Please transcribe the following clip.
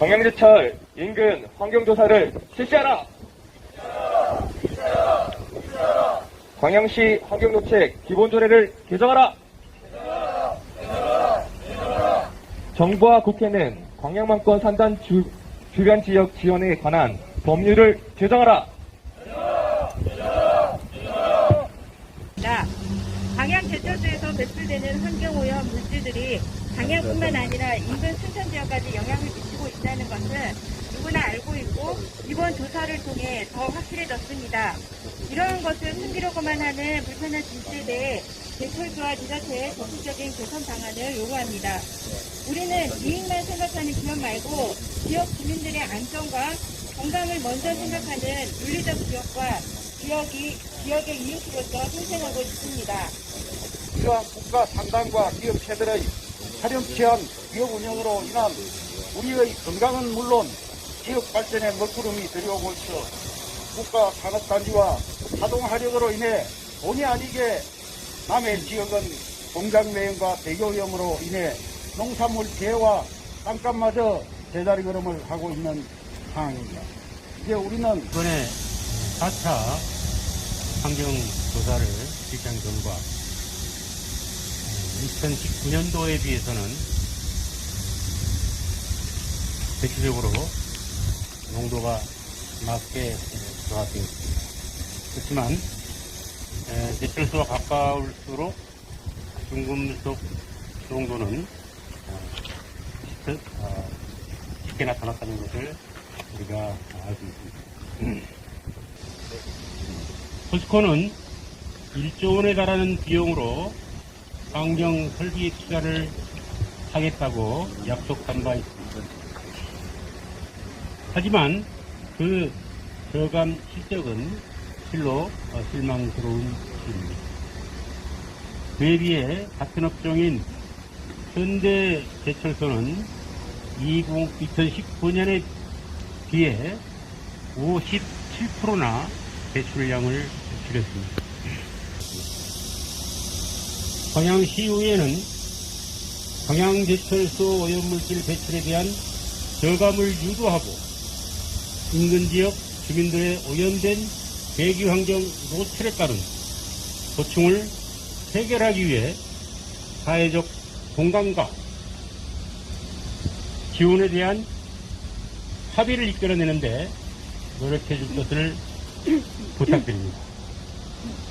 광양제철 인근 환경조사를 실시하라. 광양시 환경노책 기본조례를 개정하라. 정부와 국회는 광양만권 산단 주, 주변 지역 지원에 관한 법률을 제정하라. 나 방향 제 철소에서 배출되는 환경오염 물질들이 방향뿐만 아니라 인근 순천 지역까지 영향을 미치고 있다는 것은 누구나 알고 있고 이번 조사를 통해 더 확실해졌습니다. 이러한 것을 숨기려고만 하는 불편한 진실에 대해 제철소와 지자체의 적극적인 개선 방안을 요구합니다. 우리는 이익만 생각하는 기업 말고 지역 주민들의 안전과 건강을 먼저 생각하는 윤리적 기업과 지역이, 지역의 이웃으로서 생생하고 있습니다. 이러한 국가 상당과 기업 체들의 차렴치한 기업 운영으로 인한 우리의 건강은 물론 지역 발전의 먹구름이 되어오고 있어 국가 산업단지와 자동화력으로 인해 본의 아니게 남의 지역은 공장 매연과 대교염으로 인해 농산물 재해와 땅값마저 제자리 걸음을 하고 있는 상황입니다. 이제 우리는 이번에 4차 환경조사를 실시한 결과 2019년도에 비해서는 대체적으로 농도가 낮게 들어갔습니다. 그렇지만 에, 제철소와 가까울수록 중금속 농도는 어, 짙- 어, 짙게 나타났다는 것을 우리가 알수 있습니다. 포스코는 1조 원에 달하는 비용으로 환경 설비 투자를 하겠다고 약속한 바 있습니다. 하지만 그 저감 실적은 실로 어, 실망스러운 일입니다. 그에 비해 같은 업종인 현대제철소는 2019년에 비해 57%나 배출량을 줄였습니다. 광양시의회는 광양제철소 오염물질 배출에 대한 저감을 유도하고 인근 지역 주민들의 오염된 대기환경 노출에 따른 고충을 해결하기 위해 사회적 공감과 지원에 대한 합의를 이끌어내는데 노력해 줄 것을 부탁드립니다.